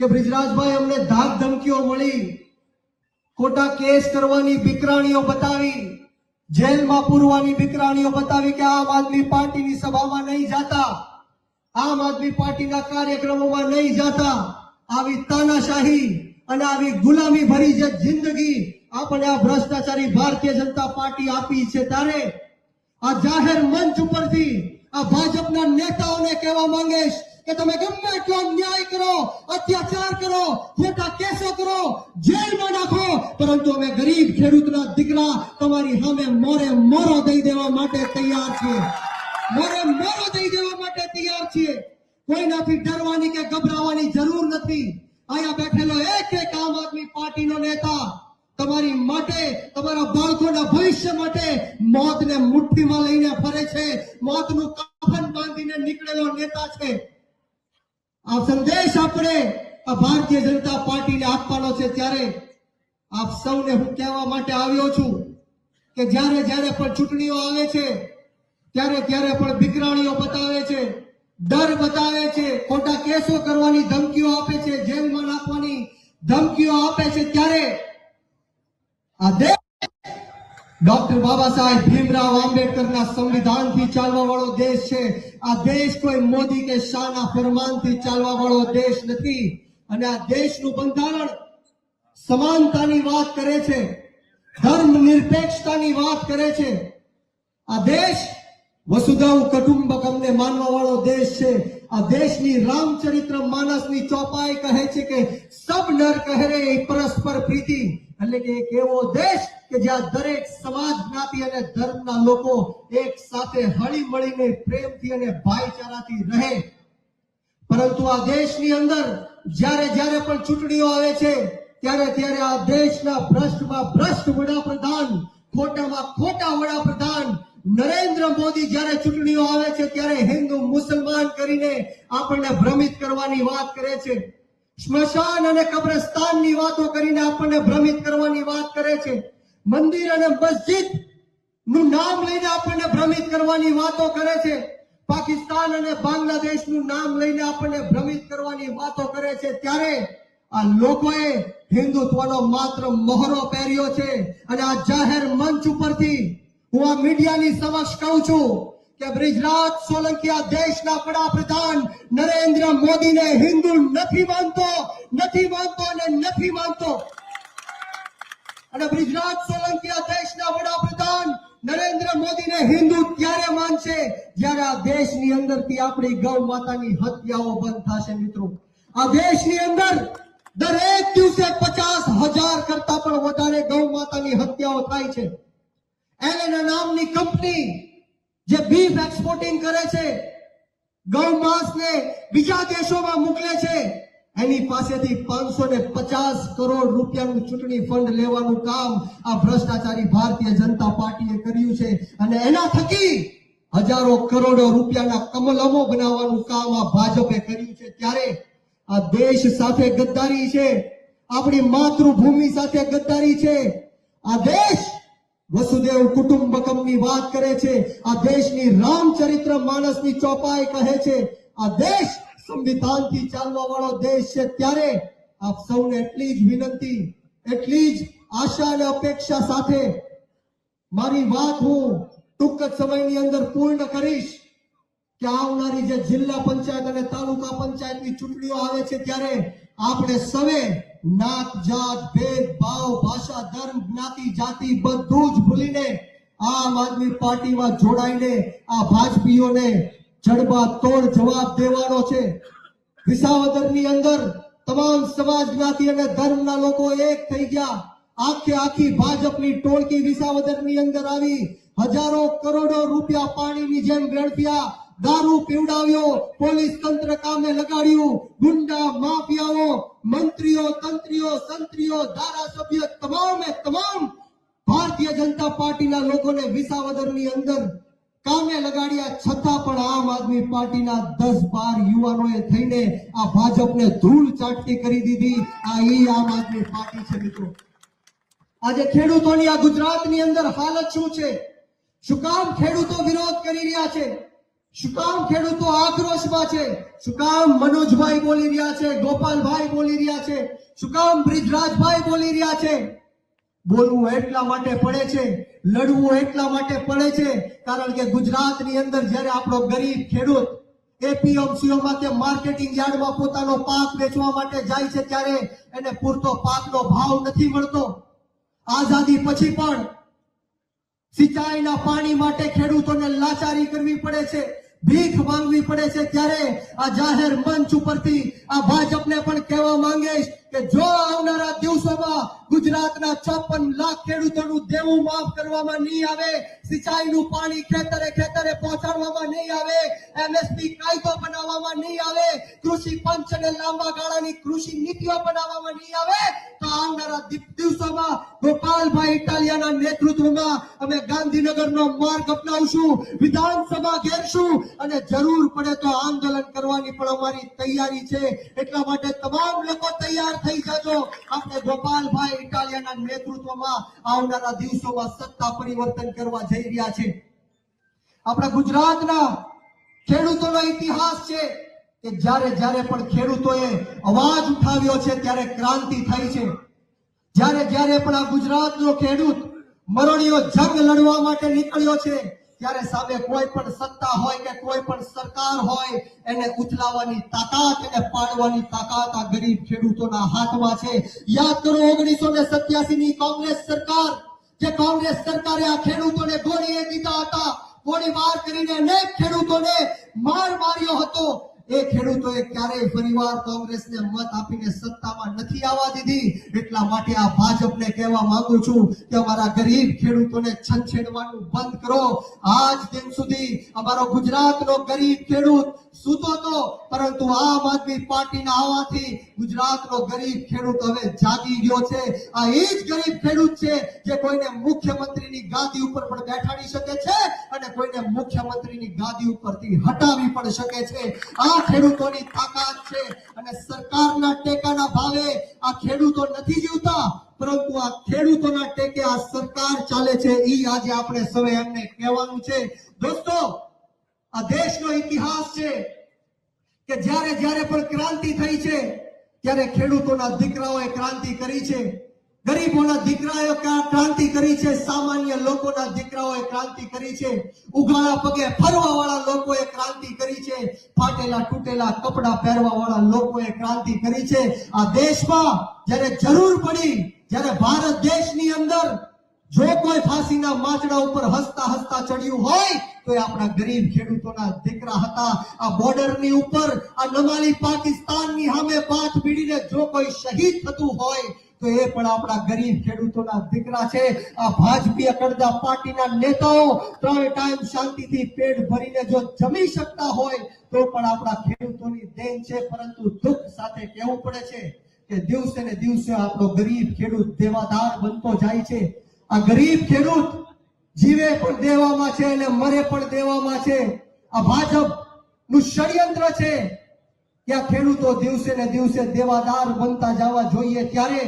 કે બ્રિજરાજભાઈ, અમને ધાક ધમકીઓ મળી. ખોટા કેસ કરવાની બીકરાણીઓ બતાવી. જેલમાં પૂરવાની બિકરાણીઓ બતાવી કે આમ આદમી પાર્ટીની સભામાં નહીં જાતા. આમ આદમી પાર્ટીના કાર્યક્રમોમાં નહીં જાતા. આવી તાનાશાહી અને આવી ગુલામી ભરી જે જિંદગી આપણે આ ભ્રષ્ટાચારી ભારતીય જનતા પાર્ટી આપી છે ત્યારે આ જાહેર મંચ ઉપરથી આ ભાજપના નેતાઓને કહેવા માંગીશ કે તમે ગમે એટલો અન્યાય કરો, અત્યાચાર કરો ખોટા કેસો કરો, જેલમાં નાખો, પરંતુ અમે ગરીબ ખેડૂતના દીકરા તમારી સામે મોરે મોરો દઈ દેવા માટે તૈયાર છીએ. મોરે મોરો દઈ દેવા માટે તૈયાર છીએ. કોઈનાથી ડરવાની કે ગભરાવાની જરૂર નથી. અહીંયા બેઠેલો એક એક આમ આદમી પાર્ટીનો નેતા તમારી માટે, તમારા બાળકોના ભવિષ્ય માટે મોતને મુઠ્ઠીમાં લઈને ફરે છે. મોતનું કફન બાંધીને નીકળેલો નેતા છે. આ સંદેશ આપણે આ ભારતીય જનતા પાર્ટીને આપવાનો છે ત્યારે આપ સૌને હું કહેવા માટે આવ્યો છું કે જ્યારે જ્યારે પણ ચૂંટણીઓ આવે છે, ત્યારે ત્યારે પણ બિગરાણીઓ બતાવે છે ડર બતાવે છે, ખોટા કેસો કરવાની ધમકીઓ આપે છે, જેલમાં નાખવાની ધમકીઓ આપે છે, ત્યારે આ દેશ ડોક્ટર બાબા સાહેબ ભીમરાવ આંબેડકરના સંવિધાનથી ચાલવા વાળો દેશ છે. આ દેશ કોઈ મોદી કે શાહના ફરમાનથી ચાલવા વાળો દેશ નથી. અને આ દેશનું બંધારણ સમાનતાની વાત કરે છે. ધર્મ નિરપેક્ષતાની વાત કરે છે. આ દેશ વસુધૈવ કુટુંબકમને માનવા વાળો દેશ છે. આ દેશની રામચરિત્ર માનસની ચોપાઈ કહે છે કે સબ નર કહે પરસ્પર પ્રીતિ. એટલે કે એક એવો દેશ કે જ્યાં દરેક સમાજ જ્ઞાતિ અને ધર્મના લોકો એક સાથે હળી મળીને પ્રેમથી અને ભાઈચારાથી રહે. પરંતુ આ દેશની અંદર જ્યારે જ્યારે પણ ચૂંટણીઓ આવે છે, ત્યારે ત્યારે આ દેશના ભ્રષ્ટમાં ભ્રષ્ટ વડાપ્રધાન, ખોટામાં ખોટા વડાપ્રધાન નરેન્દ્ર મોદી જ્યારે ચૂંટણીઓ આવે છે, ત્યારે હિન્દુ મુસલમાન કરીને આપણને ભ્રમિત કરવાની વાત કરે છે. સ્મશાન અને કબ્રસ્તાનની વાતો કરીને આપણને ભ્રમિત કરવાની વાત કરે છે. મંદિર અને મસ્જિદનું નામ લઈને આપણને ભ્રમિત કરવાની વાતો કરે છે. પાકિસ્તાન અને બાંગ્લાદેશનું નામ લઈને આપણને ભ્રમિત કરવાની વાતો કરે છે. ત્યારે આ લોકોએ હિન્દુત્વનો માત્ર મહોરો પહેર્યો છે અને આ જાહેર મંચ ઉપરથી હું આ મીડિયાની સમક્ષ કહું છું કે બ્રિજરાજ સોલંકી આ દેશના વડાપ્રધાન નરેન્દ્ર મોદીને હિન્દુ નથી માનતો નથી માનતો અને નથી માનતો. અને બ્રિજરાજ સોલંકી આ દેશના વડાપ્રધાન નરેન્દ્ર મોદીને હિન્દુ ત્યારે માનશે જ્યારે આ દેશની અંદરથી આપણી ગૌ માતાની હત્યાઓ બંધ થશે મિત્રો. આ દેશની અંદર દરેક દિવસે પચાસ હજાર કરતા પણ વધારે ગૌ માતાની હત્યાઓ થાય છે. એલેના નામની કંપની જે બીફ એક્સપોર્ટિંગ કરે છે ગૌ માંસને બીજા દેશોમાં મોકલે છે, એની પાસેથી પાંચસો ને પચાસ કરોડ રૂપિયાનું ચૂંટણી ફંડ લેવાનું કામ આ ભ્રષ્ટાચારી ભારતીય જનતા પાર્ટીએ કર્યું છે. અને એના થકી હજારો કરોડો રૂપિયાના કમલમો બનાવવાનું કામ આ ભાજપે કર્યું છે. ત્યારે આ દેશ સાથે ગદ્દારી છે. આપણી માતૃભૂમિ સાથે ગદ્દારી છે. આ દેશ વસુદેવ કુટુંબકમની વાત કરે છે. આ દેશની રામચરિત્ર માનસની ચોપાઈ કહે છે. આ દેશ સંવિધાનથી ચાલવા વાળો દેશ છે ત્યારે આપ સૌને એટલી જ વિનંતી, એટલી જ આશા અને અપેક્ષા સાથે મારી વાત હું ટૂંક જ સમયની અંદર પૂર્ણ કરીશ કે આવનારી જે જિલ્લા પંચાયત અને તાલુકા પંચાયતની ચૂંટણીઓ આવે છે ત્યારે આપણે સવે નાત જાત ભેદ, ભાવ, ભાષા, ધર્મ, જ્ઞાતિ, જાતિ બધું જ ભૂલીને આમ આદમી પાર્ટીમાં જોડાઈને આ ભાજપીઓને જડબા તોડ જવાબ દેવાનો છે. વિસાવદરની અંદર તમામ સમાજ જ્ઞાતિ અને ધર્મના લોકો એક થઈ ગયા. આખે આખી ભાજપની ટોળકી વિસાવદરની અંદર આવી. હજારો કરોડો રૂપિયા પાણીની જેમ વેડફ્યા. દારૂ પીવડાવ્યો, પોલીસ તંત્ર કામે લગાડ્યું, ગુંડા, માફિયાઓ, મંત્રીઓ, તંત્રીઓ, સંત્રીઓ, ધારાસભ્ય તમામે તમામ ભારતીય જનતા પાર્ટીના લોકોને વિસાવદરની અંદર કામે લગાડ્યા, છતાં પણ આમ આદમી પાર્ટીના દસ બાર યુવાનોએ થઈને આ ભાજપને ધૂળ ચાટતી કરી દીધી. આ ઈ આમ આદમી પાર્ટી છે મિત્રો. આજે ખેડૂતોની આ ગુજરાતની અંદર હાલત શું છે? શું કામ ખેડૂતો વિરોધ કરી રહ્યા છે? શું કામ ખેડૂતો આક્રોશમાં છે? શું કામ મનોજભાઈ બોલી રહ્યા છે? ગોપાલભાઈ બોલી રહ્યા છે? શું કામ બ્રિજરાજભાઈ બોલી રહ્યા છે? બોલવું એટલા માટે પડે છે, લડવું એટલા માટે પડે છે, કારણ કે ગુજરાતની અંદર જ્યારે આપણો ગરીબ ખેડૂત એપીએમસીઓમાં કે માર્કેટિંગ યાર્ડમાં પોતાનો પાક વેચવા માટે જાય છે ત્યારે એને પૂરતો પાકનો ભાવ નથી મળતો. આઝાદી પછી પણ સિંચાઈના પાણી માટે ખેડૂતોને લાચારી કરવી પડે છે, ભીખ માંગવી પડે છે ત્યારે આ જાહેર મંચ ઉપરથી આ ભાજપને પણ કહેવા માંગીશ કે જો આવનારા દિવસોમાં ગુજરાતના છપ્પન લાખ ખેડૂતોનું દેવું માફ કરવામાં નહીં આવે, સિંચાઈનું પાણી ખેતરે ખેતરે પહોંચાડવામાં નહીં આવે એમએસપી કાયદો બનાવવામાં નહીં આવે, કૃષિ પંચ લાંબા ગાળાની કૃષિ નીતિઓ બનાવવામાં નહીં આવે, તો આવનારા દિવસોમાં ગોપાલભાઈ ઇટાલિયાના નેતૃત્વમાં અમે ગાંધીનગરનો માર્ગ અપનાવશું, વિધાનસભા ઘેરશું અને જરૂર પડે તો આંદોલન કરવાની પણ અમારી તૈયારી છે. એટલા માટે તમામ લોકો તૈયાર થઈ જજો. આપણે ગોપાલભાઈ ઇટાલિયાના નેતૃત્વમાં આવનારા દિવસોમાં સત્તા પરિવર્તન કરવા જઈ રહ્યા છે. આપણા ગુજરાતના ખેડૂતોનો ઇતિહાસ છે કે જ્યારે જ્યારે પણ ખેડૂતોએ અવાજ ઉઠાવ્યો છે ત્યારે ક્રાંતિ થઈ છે. જ્યારે જ્યારે પણ આ ગુજરાતનો ખેડૂત મરણીયો જંગ લડવા માટે નીકળ્યો છે ત્યારે સામે કોઈ પણ સત્તા હોય કે કોઈ પણ સરકાર હોય, એને ઉથલાવવાની તાકાત એને પાડવાની તાકાત આ ગરીબ ખેડૂતોના હાથમાં છે. યાદ કરો, ઓગણીસો ને સત્યાસી ની કોંગ્રેસ સરકાર, જે કોંગ્રેસ સરકારે આ ખેડૂતોને ગોળીએ દીધા હતા. ગોળીબાર કરીને અનેક ખેડૂતોને માર માર્યો હતો. એ ખેડૂતોએ ક્યારેય ફરીવાર કોંગ્રેસને મત આપીને સત્તામાં નથી આવવા દીધી. એટલા માટે આ ભાજપને કહેવા માંગુ છું કે અમારા ગરીબ ખેડૂતોને છંછેડવાનું બંધ કરો. આજ દિન સુધી અમારો ગુજરાતનો ગરીબ ખેડૂત સૂતો તો, પરંતુ આમ આદમી પાર્ટીના આવવાથી ગુજરાતનો ગરીબ ખેડૂત હવે જાગી ગયો છે. આ એ જ ગરીબ ખેડૂત છે જે કોઈને મુખ્યમંત્રીની ગાદી ઉપર પણ બેઠાડી શકે છે અને કોઈને મુખ્યમંત્રીની ગાદી ઉપરથી હટાવી પણ શકે છે. આ ખેડૂતોની તાકાત છે અને સરકારના ટેકાના ભાવે આ ખેડૂતો નથી જીવતા, પરંતુ આ ખેડૂતોના ટેકે આ સરકાર ચાલે છે. એ આજે આપણે સૌએ એમને કહેવાનું છે. દોસ્તો, આ દેશનો ઇતિહાસ છે કે જ્યારે જ્યારે પણ ક્રાંતિ થઈ છે, ત્યારે ખેડૂતોના દીકરાઓએ ક્રાંતિ કરી છે. ગરીબોના દીકરાઓએ ક્રા- ક્રાંતિ કરી છે? સામાન્ય લોકોના દીકરાઓએ ક્રાંતિ કરી છે. ઉઘાડા પગે ફરવા વાળા લોકોએ ક્રાંતિ કરી છે. ફાટેલા તૂટેલા કપડા પહેરવા વાળા લોકોએ ક્રાંતિ કરી છે. આ દેશમાં જ્યારે જરૂર પડી, જ્યારે ભારત દેશની અંદર જો કોઈ ફાંસીના માંચડા ઉપર હસતા હસતા ચડ્યું હોય, તો એ આપણા ગરીબ ખેડૂતોના દીકરા હતા. આ બોર્ડરની ઉપર, આ નમાલી પાકિસ્તાનની સામે પાંચ ભીડીને જો કોઈ શહીદ થતું હોય તો એ પણ આપણા ગરીબ ખેડૂતોના દીકરા છે. આ ભાજપી અકડદા પાર્ટીના નેતાઓ ત્રણ ટાઈમ શાંતિથી પેટ ભરીને જો જમી શકતા હોય તો પણ આપણા ખેડૂતોની દેન છે. પરંતુ દુઃખ સાથે કહેવું પડે છે કે દિવસે ને દિવસે આપણો ગરીબ ખેડૂત દેવાદાર બનતો જાય છે. આ ગરીબ ખેડૂત જીવે પણ દેવામાં છે અને મરે પણ દેવામાં છે. આ ભાજપનું ષડયંત્ર છે. કે ખેડૂતો દિવસે ને દિવસે દેવાદાર બનતા જવા જોઈએ ત્યારે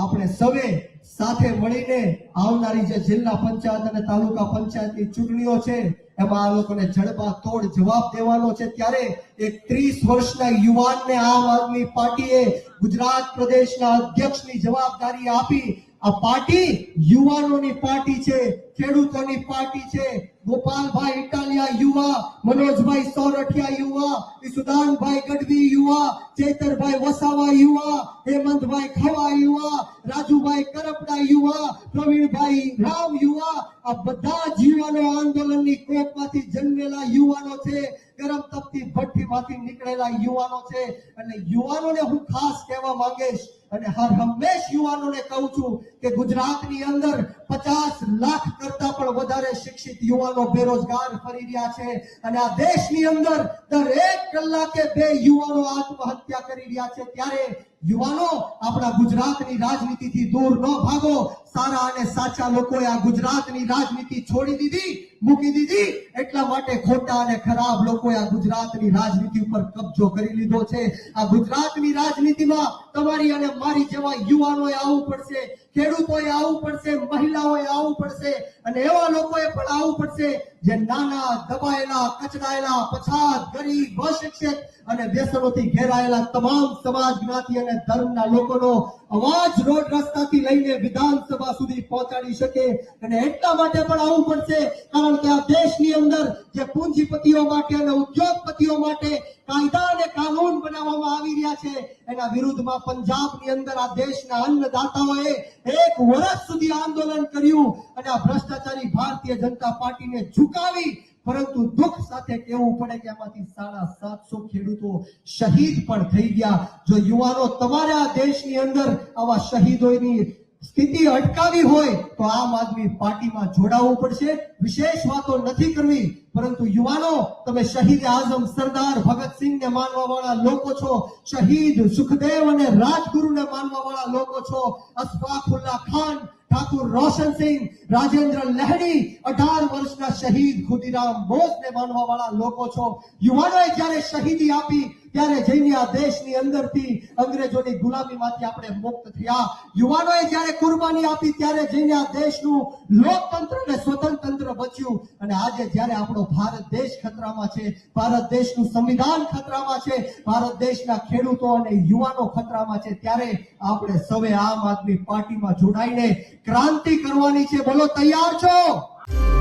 આપણે સૌએ સાથે મળીને આવનારી જે જિલ્લા પંચાયત અને તાલુકા પંચાયતની ચૂંટણીઓ છે, એમાં આ લોકોને જડબા તોડ જવાબ દેવાનો છે. ત્યારે એક ત્રીસ વર્ષના યુવાનને આમ આદમી પાર્ટીએ ગુજરાત પ્રદેશના અધ્યક્ષની જવાબદારી આપી. આ પાર્ટી યુવાનોની પાર્ટી છે. ખેડૂતોની પાર્ટી છે. ગોપાલભાઈ ઇટાલિયા યુવા, મનોજભાઈ સૌરઠિયા યુવા, ઈસુદાનભાઈ ગઢવી યુવા, ચેતરભાઈ વસાવા યુવા, હેમંતભાઈ ખવા યુવા, રાજુભાઈ કરપડા યુવા, પ્રવીણભાઈ રામ યુવા, આ બધા જ યુવાનો આંદોલનની કોપમાંથી જન્મેલા યુવાનો છે. ગરમ તપતી ભઠ્ઠીમાંથી નીકળેલા યુવાનો છે. અને યુવાનોને હું ખાસ કહેવા માંગીશ અને હર હંમેશ યુવાનોને કહું છું કે ગુજરાતની અંદર પચાસ લાખ કરતા પણ વધારે શિક્ષિત યુવાનો બેરોજગાર ફરી રહ્યા છે. અને આ દેશની અંદર દરેક કલાકે બે યુવાનો આત્મહત્યા કરી રહ્યા છે. ત્યારે યુવાનો આપણા ગુજરાતની રાજનીતિથી દૂર ન ભાગો. સારા અને સાચા લોકોએ આ ગુજરાતની રાજનીતિ છોડી દીધી, મૂકી દીધી. એટલા માટે ખોટા અને ખરાબ લોકોએ આ ગુજરાતની રાજનીતિ ઉપર કબજો કરી લીધો છે. આ ગુજરાતની રાજનીતિમાં તમારી અને મારી જેવા યુવાનોએ આવવું પડશે, ખેડૂતોએ આવવું પડશે, મહિલાઓએ આવવું પડશે અને એવા લોકોએ પણ આવવું પડશે જે નાના દબાયેલા, કચડાયેલા, પછાત, ગરીબ, અશિક્ષિત અને વ્યસનોથી ઘેરાયેલા તમામ સમાજ જ્ઞાતિ અને ધર્મના લોકોનો અવાજ રોડ રસ્તાથી લઈને વિધાનસભા સુધી પહોંચાડી શકે અને એટલા માટે પણ આવવું પડશે, કારણ કે આ દેશની અંદર જે પૂંજીપતિઓ માટે અને ઉદ્યોગપતિઓ માટે કાયદા અને કાનૂન બનાવવામાં આવી રહ્યા છે, એના વિરુદ્ધમાં પંજાબની અંદર આ દેશના અન્નદાતાઓએ એક વર્ષ સુધી આંદોલન કર્યું અને આ ભ્રષ્ટાચારી ભારતીય જનતા પાર્ટીને ઝુકાવી, પરંતુ દુઃખ સાથે કહેવું પડે કે આમાંથી સાડા સાતસો ખેડૂતો શહીદ પણ થઈ ગયા. જો યુવાનો તમારે આ દેશની અંદર આવા શહીદોની સ્થિતિ અટકાવી હોય તો આમ આદમી પાર્ટીમાં જોડાવવું પડશે. વિશેષ વાતો નથી કરવી, પરંતુ યુવાનો, તમે શહીદ આઝમ સરદાર ભગતસિંહને માનવા વાળા લોકો છો, શહીદ સુખદેવ અને રાજગુરુને માનવા વાળા લોકો છો, અશફાકુલ્લા ખાન, ઠાકુર રોશનસિંહ રાજેન્દ્ર લહેરી અઢાર વર્ષના શહીદ ખુદીરામ બોઝને માનવા વાળા લોકો છો. યુવાનોએ જ્યારે શહીદી આપી ત્યારે જઈને આ દેશની અંદરથી અંગ્રેજોની ગુલામીમાંથી આપણે મુક્ત થયા. યુવાનોએ જ્યારે કુરબાની આપી, ત્યારે જઈને આ દેશનું લોકતંત્ર અને સ્વતંત્ર બચ્યું. અને આજે જ્યારે આપણો ભારત દેશ ખતરામાં છે, ભારત દેશનું સંવિધાન ખતરામાં છે, ભારત દેશના ખેડૂતો અને યુવાનો ખતરામાં છે, ત્યારે આપણે સૌએ આમ આદમી પાર્ટીમાં જોડાઈને ક્રાંતિ કરવાની છે. બોલો, તૈયાર છો?